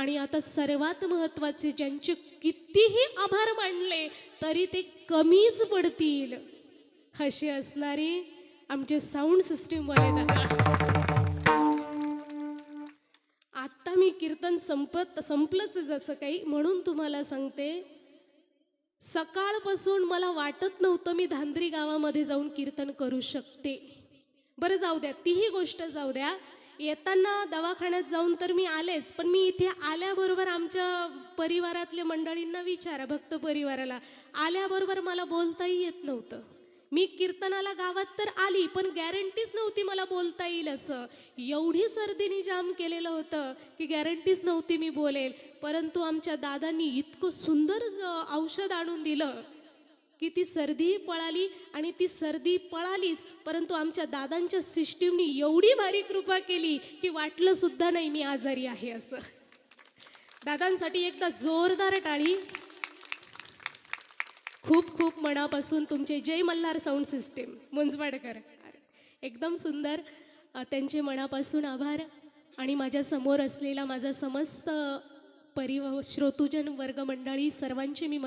आणि आता सर्वात महत्त्वाचे ज्यांचे कितीही आभार मानले तरी ते कमीच पडतील. असे असणारे आमचे साऊंड सिस्टीमवाले दादा. आत्ता मी कीर्तन संपत संपलंच जसं काही म्हणून तुम्हाला सांगते सकाळपासून मला वाटत नव्हतं मी धांद्री गावामध्ये जाऊन कीर्तन करू शकते. बरं जाऊ द्या तीही गोष्ट जाऊ द्या. येताना दवाखान्यात जाऊन तर मी आलेच पण मी इथे आल्याबरोबर आमच्या परिवारातल्या मंडळींना विचारा भक्त परिवाराला. आल्याबरोबर मला बोलताही येत नव्हतं. मी कीर्तनाला गावात तर आली पण गॅरंटीच नव्हती मला बोलता येईल असं. एवढी सर्दीने जाम केलेलं होतं की गॅरंटीच नव्हती मी बोलेल. परंतु आमच्या दादांनी इतकं सुंदर औषध आणून दिलं. की ती सर्दीही पळाली आणि ती सर्दी पळालीच परंतु आमच्या दादांच्या सिस्टीमनी एवढी भारी कृपा केली की वाटलं सुद्धा नाही मी आजारी आहे असं. दादांसाठी एकदा जोरदार टाळी. खूप खूप मनापासून तुमचे जय मल्हार साऊंड सिस्टीम मुंजवाडकर. एकदम सुंदर. त्यांचे मनापासून आभार. आणि माझ्यासमोर असलेला माझा समस्त परिव श्रोतुजन वर्ग मंडळी सर्वांचे मी